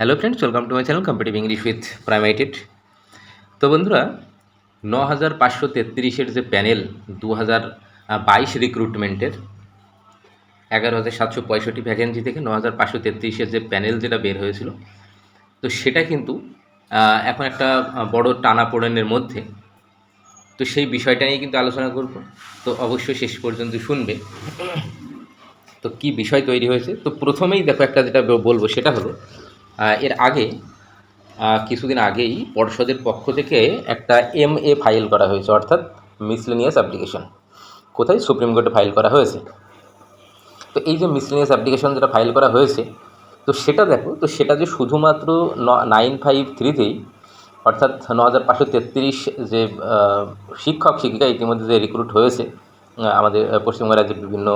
Hello friends welcome to my channel competitive English with প্রাইমাইটেড তো বন্ধুরা ন হাজার পাঁচশো তেত্রিশের যে প্যানেল দু হাজার বাইশ রিক্রুটমেন্টের এগারো হাজার সাতশো পঁয়ষট্টি ভ্যাকেন্সি থেকে ন হাজার পাঁচশো তেত্রিশের যে প্যানেল যেটা বের হয়েছিল, তো সেটা কিন্তু এখন একটা বড় টানাপোড়েনের মধ্যে। তো সেই বিষয়টা নিয়ে কিন্তু আলোচনা করব। তো অবশ্যই শেষ পর্যন্ত শুনবে। তো কি বিষয় তৈরি হয়েছে? তো প্রথমেই দেখো একটা যেটা বলব, সেটা হলো এর আগে কিছুদিন আগেই পর্ষদের পক্ষ থেকে একটা এম এ ফাইল করা হয়েছে, অর্থাৎ মিসলেনিয়াস অ্যাপ্লিকেশন কোথায়? সুপ্রিম কোর্টে ফাইল করা হয়েছে। তো এই যে মিসলেনিয়াস অ্যাপ্লিকেশন যেটা ফাইল করা হয়েছে, তো সেটা দেখো, তো সেটা যে শুধুমাত্র নাইন ফাইভ থ্রিতেই অর্থাৎ ন হাজার পাঁচশো তেত্রিশ যে শিক্ষক, শিক্ষিকা ইতিমধ্যে যে রিক্রুট হয়েছে আমাদের পশ্চিমবঙ্গ রাজ্যের বিভিন্ন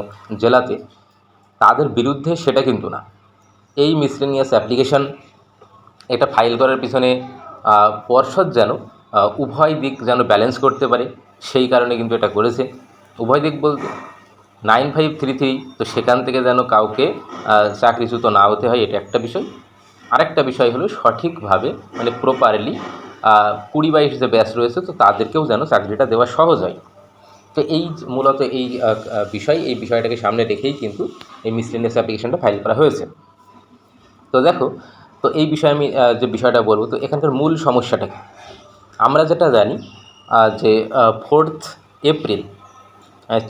জেলাতে, তাদের বিরুদ্ধে সেটা কিন্তু না। এই মিসলেনিয়াস অ্যাপ্লিকেশন এটা ফাইল করার পিছনে পর্ষদ যেন উভয় দিক যেন ব্যালেন্স করতে পারে, সেই কারণে কিন্তু এটা করেছে। উভয় দিক বলতে নাইন ফাইভ থ্রি থ্রি তো সেখান থেকে যেন কাউকে চাকরিচ্যুত না হতে হয়, এটা একটা বিষয়। আরেকটা বিষয় হলো সঠিকভাবে মানে প্রপারলি কুড়ি বাইশ যে ব্যাচ রয়েছে, তো তাদেরকেও যেন চাকরিটা দেওয়া সহজ হয়। তো এই মূলত এই বিষয়, এই বিষয়টাকে সামনে রেখেই কিন্তু এই মিসলেনিয়াস অ্যাপ্লিকেশনটা ফাইল করা হয়েছে। তো দেখো, তো এই বিষয়ে আমি যে বিষয়টা বলব, তো এখানকার মূল সমস্যাটা কি? আমরা যেটা জানি যে ফোর্থ এপ্রিল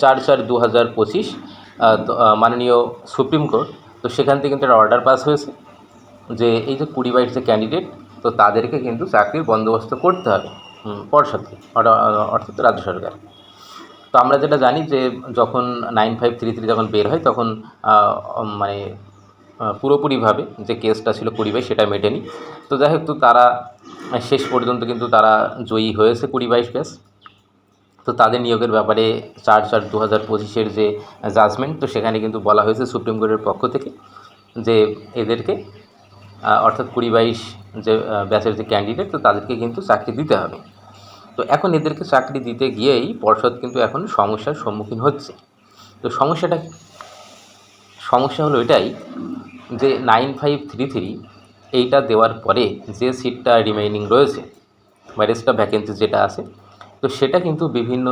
চার চার দু হাজার পঁচিশ মাননীয় সুপ্রিম কোর্ট, তো সেখান থেকে কিন্তু একটা অর্ডার পাস হয়েছে, যে এই যে কুড়ি বাইশ যে ক্যান্ডিডেট তো তাদেরকে কিন্তু চাকরির বন্দোবস্ত করতে হবে পর্ষদকে অর্থাৎ রাজ্য সরকার। তো আমরা যেটা জানি যে যখন নাইন ফাইভ থ্রি থ্রি যখন বের হয়, তখন মানে পুরোপুরিভাবে যে কেসটা ছিল কুড়ি বাইশ সেটা মেটেনি। তো যাই হোক, তো তারা শেষ পর্যন্ত কিন্তু তারা জয়ী হয়েছে কুড়ি বাইশ ব্যাস তো তাদের নিয়োগের ব্যাপারে চার চার দু হাজার পঁচিশের যে জাজমেন্ট, তো সেখানে কিন্তু বলা হয়েছে সুপ্রিম কোর্টের পক্ষ থেকে যে এদেরকে অর্থাৎ কুড়ি বাইশ যে ব্যাচের যে ক্যান্ডিডেট, তো তাদেরকে কিন্তু চাকরি দিতে হবে। তো এখন এদেরকে চাকরি দিতে গিয়েই পর্ষদ কিন্তু এখন সমস্যার সম্মুখীন হচ্ছে। তো সমস্যাটা সমস্যা হলো এটাই যে নাইন ফাইভ থ্রি থ্রি, এইটা দেওয়ার পরে যে সিটটা রিমেইনিং রয়েছে, বা ভ্যাকেন্সি যেটা আছে, তো সেটা কিন্তু বিভিন্ন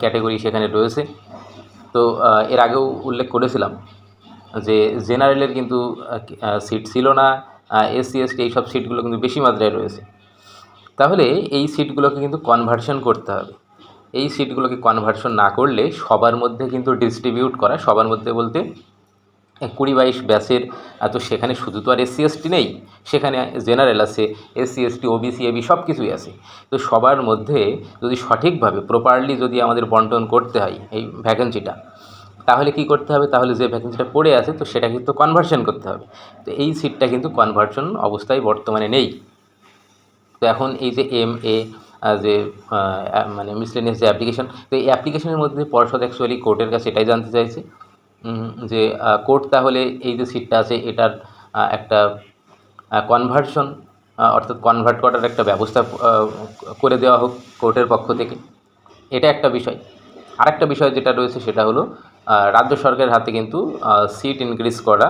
ক্যাটাগরি সেখানে রয়েছে। তো এর আগেও উল্লেখ করেছিলাম যে জেনারেলের কিন্তু সিট ছিল না এসসি এসটি এইসব সিটগুলো কিন্তু বেশি মাত্রায় রয়েছে। তাহলে এই সিটগুলোকে কিন্তু কনভার্সন করতে হবে। এই সিটগুলোকে কনভার্সন না করলে সবার মধ্যে কিন্তু ডিস্ট্রিবিউট করা, সবার মধ্যে বলতে কুড়ি বাইশ ব্যাচের তো সেখানে শুধু তো আর এসসি এসটি নেই, সেখানে জেনারেল আছে এসসি এসটি ওবিসি এবি সব কিছুই আছে। তো সবার মধ্যে যদি সঠিকভাবে প্রপারলি যদি আমাদের বন্টন করতে হয়, এই ভ্যাকেন্সিটা তাহলে কি করতে হবে? তাহলে যে ভ্যাকেন্সিটা পড়ে আছে, তো সেটা কিন্তু কনভার্সন করতে হবে। তো এই সিটটা কিন্তু কনভার্সন অবস্থায় বর্তমানে নেই। তো এখন এই যে এম এ যে মানে মিসলেনিয়াস যে অ্যাপ্লিকেশন তো এই অ্যাপ্লিকেশনের মধ্যে পর্ষদ অ্যাকচুয়ালি কোর্টের কাছে এটাই জানতে চাইছে। যে কোর্ট তাহলে এই যে সিটটা আছে, এটার একটা কনভার্সন অর্থাৎ কনভার্ট করার একটা ব্যবস্থা করে দেওয়া হোক কোর্টের পক্ষ থেকে। এটা একটা বিষয়। আরেকটা বিষয় যেটা রয়েছে সেটা হলো রাজ্য সরকারের হাতে কিন্তু সিট ইনক্রিজ করা,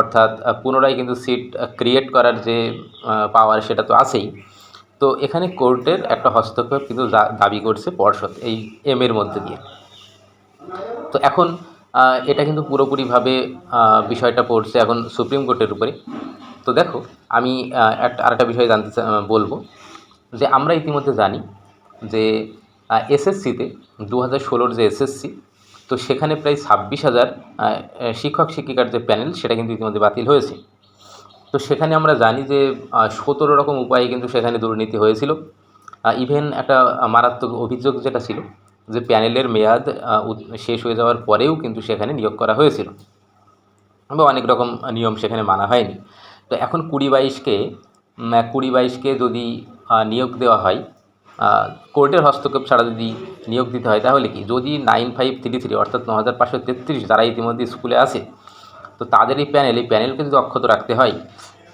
অর্থাৎ পুনরায় কিন্তু সিট ক্রিয়েট করার যে পাওয়ার সেটা তো আছেই। তো এখানে কোর্টের একটা হস্তক্ষেপ কিন্তু দাবি করছে পর্ষদ, এই এম এর মধ্যে দিয়ে। তো এখন এটা কিন্তু পুরোপুরিভাবে বিষয়টা পড়ছে এখন সুপ্রিম কোর্টের উপরে। তো দেখো, আমি একটা, আরেকটা বিষয় জানতে বলব যে আমরা ইতিমধ্যে জানি যে এসএসসিতে দু হাজার ষোলোর যে এসএসসি, তো সেখানে প্রায় ছাব্বিশ হাজার শিক্ষক শিক্ষিকার যে প্যানেল, সেটা কিন্তু ইতিমধ্যে বাতিল হয়েছে। তো সেখানে আমরা জানি যে সতেরো রকম উপায়ে কিন্তু সেখানে দুর্নীতি হয়েছিল। ইভেন একটা মারাত্মক অভিযোগ যেটা ছিল যে প্যানেলের মেয়াদ শেষ হয়ে যাওয়ার পরেও কিন্তু সেখানে নিয়োগ করা হয়েছিল। বা অনেক রকম নিয়ম সেখানে মানা হয়নি। তো এখন কুড়ি বাইশকে কুড়ি বাইশকে যদি নিয়োগ দেওয়া হয় কোর্টের হস্তক্ষেপ ছাড়া যদি নিয়োগ দিতে হয়, তাহলে কি? যদি নাইন ফাইভ থ্রি থ্রি অর্থাৎ ন হাজার পাঁচশো তেত্রিশ যারা ইতিমধ্যে স্কুলে আছে, তো তাদের এই প্যানেল, এই প্যানেলকে যদি অক্ষত রাখতে হয়,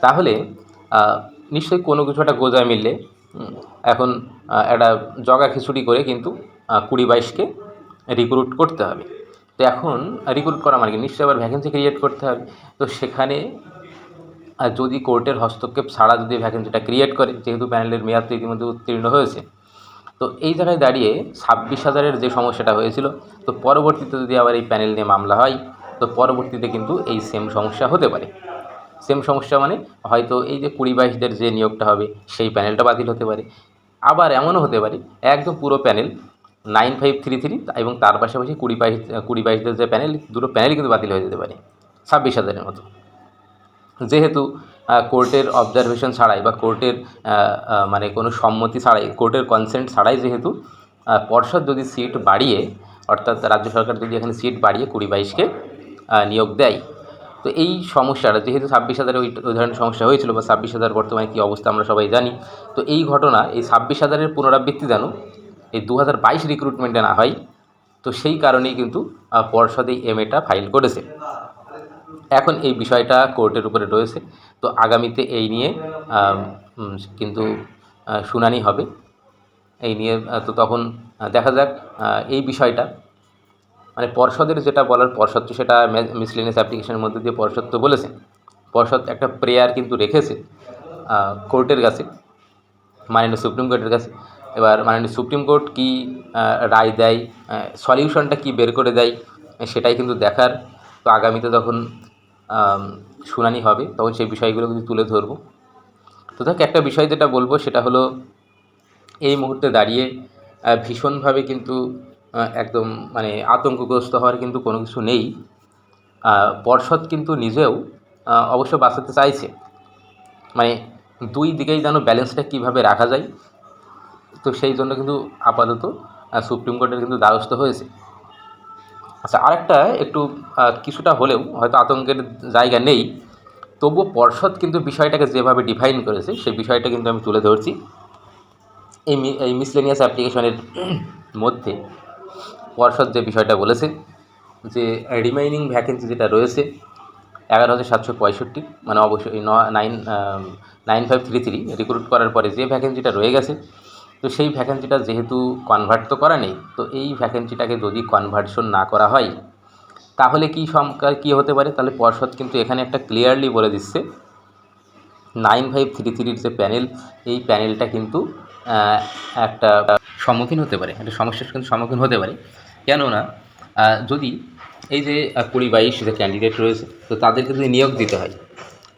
তাহলে নিশ্চয়ই কোনো কিছু একটা গোজায় মিললে এখন একটা জগা খিচুড়ি করে কিন্তু কুড়ি বাইশকে রিক্রুট করতে হবে। তো এখন রিক্রুট করা মানে নিশ্চয়ই আবার ভ্যাকেন্সি ক্রিয়েট করতে হবে। তো সেখানে, আর যদি কোর্টের হস্তক্ষেপ ছাড়া যদি ভ্যাকেন্সিটা ক্রিয়েট করে, যেহেতু প্যানেলের মেয়াদ ইতিমধ্যে উত্তীর্ণ হয়েছে, তো এই জায়গায় দাঁড়িয়ে ছাব্বিশ হাজারের যে সমস্যাটা হয়েছিল, তো পরবর্তীতে যদি আবার এই প্যানেল নিয়ে মামলা হয়, তো পরবর্তীতে কিন্তু এই সেম সমস্যা হতে পারে। সেম সমস্যা মানে হয়তো এই যে কুড়ি বাইশদের যে নিয়োগটা হবে, সেই প্যানেলটা বাতিল হতে পারে। আবার এমনও হতে পারে, একদম পুরো panel nine five three three এবং তার পাশাপাশি কুড়ি বাইশ, কুড়ি বাইশদের যে প্যানেল, দুটো প্যানেলই কিন্তু বাতিল হয়ে যেতে পারে, ছাব্বিশ হাজারের মতো। যেহেতু কোর্টের অবজারভেশন ছাড়াই বা কোর্টের মানে কোনো সম্মতি ছাড়াই, কোর্টের কনসেন্ট ছাড়াই যেহেতু পর্ষদ যদি সিট বাড়িয়ে, অর্থাৎ রাজ্য সরকার যদি এখানে সিট বাড়িয়ে কুড়ি বাইশকে নিয়োগ দেয়, তো এই সমস্যাটা, যেহেতু ছাব্বিশ হাজারে ওই ওই ধরনের সমস্যা হয়েছিল বা ছাব্বিশ হাজার বর্তমানে কী অবস্থা আমরা সবাই জানি, তো এই ঘটনা এই ছাব্বিশ হাজারের পুনরাবৃত্তি যেন এই দু হাজার বাইশ রিক্রুটমেন্টে না হয়, তো সেই কারণেই কিন্তু পর্ষদ এই এমএটা ফাইল করেছে। এখন এই বিষয়টা কোর্টের উপরে রয়েছে, তো আগামীতে এই নিয়ে কিন্তু শুনানি হবে। এই নিয়ে তো তখন দেখা যাক এই বিষয়টা মানে পর্ষদের যেটা বলার, পর্ষদ তো সেটা মিসলিনিয়াস অ্যাপ্লিকেশনের মধ্যে দিয়ে পর্ষদ তো বলেছে। পর্ষদ একটা প্রেয়ার কিন্তু রেখেছে কোর্টের কাছে, মাননীয় সুপ্রিম কোর্টের কাছে। এবার মাননীয় সুপ্রিম কোর্ট কী রায় দেয় সলিউশনটা কী বের করে দেয়, সেটাই কিন্তু দেখার। তো আগামীতে তখন শুনানি হবে, তখন সেই বিষয়গুলো কিন্তু তুলে ধরবো। তো দেখ, একটা বিষয় যেটা বলব, সেটা হলো এই মুহূর্তে দাঁড়িয়ে ভীষণভাবে কিন্তু একদম মানে আতঙ্কগ্রস্ত হওয়ার কিন্তু কোনো কিছু নেই। পর্ষদ কিন্তু নিজেও অবশ্য বাঁচাতে চাইছে। মানে দুই দিকেই যেন ব্যালেন্সটা কীভাবে রাখা যায় তো সেই জন্য কিন্তু আপাতত সুপ্রিম কোর্টের কিন্তু দ্বারস্থ হয়েছে। আচ্ছা আরেকটা একটু কিছুটা হলেও হয়তো আতঙ্কের জায়গা নেই তবুও পর্ষদ কিন্তু বিষয়টাকে যেভাবে ডিফাইন করেছে সেই বিষয়টা কিন্তু আমি তুলে ধরছি। এই এই মিসলেনিয়াস অ্যাপ্লিকেশনের মধ্যে পর্ষদ যে বিষয়টা বলেছে, যে রিমাইনিং ভ্যাকেন্সি যেটা রয়েছে, এগারো হাজার সাতশো পঁয়ষট্টি মানে অবশ্যই nine nine five three three recruit করার পরে যে ভ্যাকেন্সিটা রয়ে গেছে তো সেই ভ্যাকেন্সিটা যেহেতু কনভার্ট তো করা নেই তো এই ভ্যাকেন্সিটাকে যদি কনভার্সন না করা হয়, তাহলে কি সংখ্যা, কী হতে পারে? তাহলে পর্ষদ কিন্তু এখানে একটা ক্লিয়ারলি বলে দিচ্ছে। নাইন ফাইভ থ্রি থ্রির যে প্যানেল এই প্যানেলটা কিন্তু একটা সম্মুখীন হতে পারে। একটা সমস্যার কিন্তু সম্মুখীন হতে পারে। কেননা যদি এই যে কুড়ি বাইশ যে ক্যান্ডিডেট রয়েছে, তো তাদেরকে যদি নিয়োগ দিতে হয়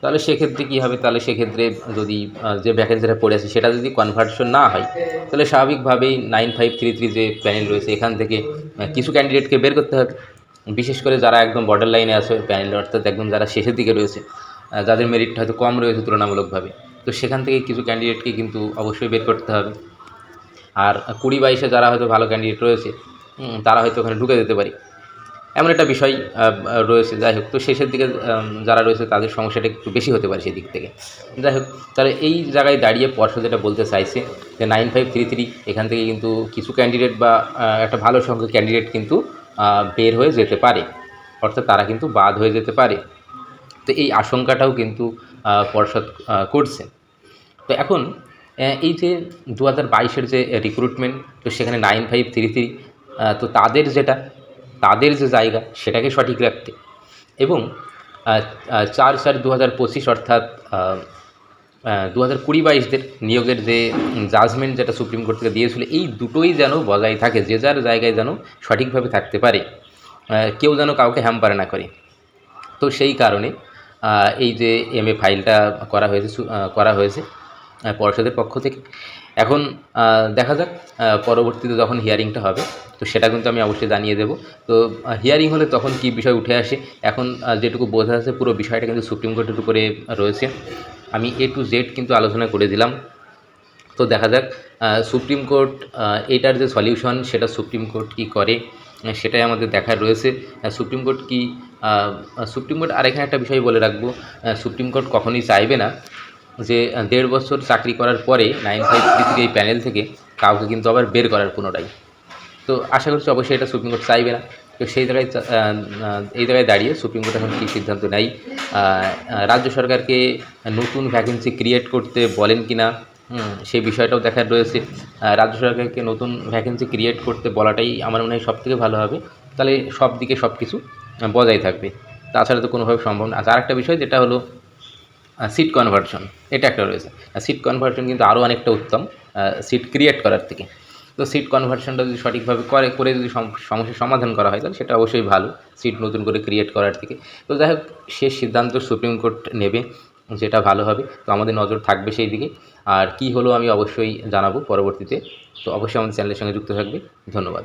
তাহলে সেক্ষেত্রে কী হবে? তাহলে সেক্ষেত্রে যদি যে ভ্যাকেন্সিটা পড়ে আছে, সেটা যদি কনভার্সন না হয়, তাহলে স্বাভাবিকভাবেই নাইন ফাইভ থ্রি থ্রি যে প্যানেল রয়েছে, এখান থেকে কিছু ক্যান্ডিডেটকে বের করতে হবে। বিশেষ করে যারা একদম বর্ডার লাইনে আছে প্যানেল অর্থাৎ একদম যারা শেষের দিকে রয়েছে যাদের মেরিট হয়তো কম রয়েছে তুলনামূলকভাবে। তো সেখান থেকে কিছু ক্যান্ডিডেটকে কিন্তু অবশ্যই বের করতে হবে। আর কুড়ি বাইশে যারা হয়তো ভালো ক্যান্ডিডেট রয়েছে তারা হয়তো ওখানে ঢুকে যেতে পারে। এমন একটা বিষয় রয়েছে। যাই হোক, তো শেষের দিকে যারা রয়েছে তাদের সমস্যাটা একটু বেশি হতে পারে সেদিক থেকে। যাই হোক, তাহলে এই জায়গায় দাঁড়িয়ে পর্ষদ যেটা বলতে চাইছে, যে নাইন ফাইভ থ্রি থ্রি এখান থেকে কিন্তু কিছু ক্যান্ডিডেট বা একটা ভালো সংখ্যক ক্যান্ডিডেট কিন্তু বের হয়ে যেতে পারে। অর্থাৎ তারা কিন্তু বাদ হয়ে যেতে পারে। তো এই আশঙ্কাটাও কিন্তু পর্ষদ করছে। তো এখন এই যে দু হাজার বাইশের যে রিক্রুটমেন্ট তো সেখানে নাইন ফাইভ থ্রি থ্রি তো তাদের যেটা তাদের যে জায়গা সেটাকে সঠিক রাখতে। এবং চার চার দু হাজার পঁচিশ অর্থাৎ দু হাজার কুড়ি বাইশদের নিয়োগের যে জাজমেন্ট যেটা সুপ্রিম কোর্ট থেকে দিয়েছিল, এই দুটোই যেন বজায় থাকে, যে যার জায়গায় যেন সঠিকভাবে থাকতে পারে। কেউ যেন কাউকে হ্যাম্পার না করে। তো সেই কারণে এই যে এম এ ফাইলটা করা হয়েছে করা হয়েছে পর্ষদের পক্ষ থেকে। এখন দেখা যাক পরবর্তীতে যখন হিয়ারিংটা হবে, তো সেটা কিন্তু আমি অবশ্যই জানিয়ে দেবো। তো হিয়ারিং হলে তখন কি বিষয় উঠে আসে, এখন যেটুকু বোঝা আছে পুরো বিষয়টা কিন্তু সুপ্রিম কোর্টের উপরে রয়েছে। আমি এ টু জেড কিন্তু আলোচনা করে দিলাম। তো দেখা যাক সুপ্রিম কোর্ট এটার যে সলিউশন সেটা সুপ্রিম কোর্ট কী করে সেটাই আমাদের দেখার রয়েছে। সুপ্রিম কোর্ট কি সুপ্রিম কোর্ট আরেকখানে একটা বিষয় বলে রাখব সুপ্রিম কোর্ট কখনোই চাইবে না। যে দেড় বছর চাকরি করার পরে নাইন ফাইভ থ্রি থেকে এই প্যানেল থেকে কাউকে কিন্তু আবার বের করার পুনরায়। তো আশা করছি অবশ্যই এটা সুপ্রিম কোর্ট চাইবে না। তো সেই জায়গায় এই জায়গায় দাঁড়িয়ে সুপ্রিম কোর্ট এখন কী সিদ্ধান্ত নেয় রাজ্য সরকারকে নতুন ভ্যাকেন্সি ক্রিয়েট করতে বলেন কি না সেই বিষয়টাও দেখার রয়েছে। রাজ্য সরকারকে নতুন ভ্যাকেন্সি ক্রিয়েট করতে বলাটাই আমার মনে হয় সব থেকে ভালো হবে। তাহলে সব দিকে সব কিছু বজায় থাকবে। তাছাড়া তো কোনোভাবে সম্ভব না। আচ্ছা আরেকটা বিষয় যেটা হলো সিট কনভার্সন এটা একটা রয়েছে। সিট কনভার্সন কিন্তু আরও অনেকটা উত্তম সিট ক্রিয়েট করার থেকে। তো সিট কনভার্সনটা যদি সঠিকভাবে করে করে যদি সমস্যার সমাধান করা হয়, তাহলে সেটা অবশ্যই ভালো সিট নতুন করে ক্রিয়েট করার থেকে। তো যাই হোক শেষ সিদ্ধান্ত সুপ্রিম কোর্ট নেবে যেটা ভালো হবে। তো আমাদের নজর থাকবে সেই দিকে। আর কি হলো আমি অবশ্যই জানাব পরবর্তীতে। তো অবশ্যই আমাদের চ্যানেলের সঙ্গে যুক্ত থাকবে। ধন্যবাদ।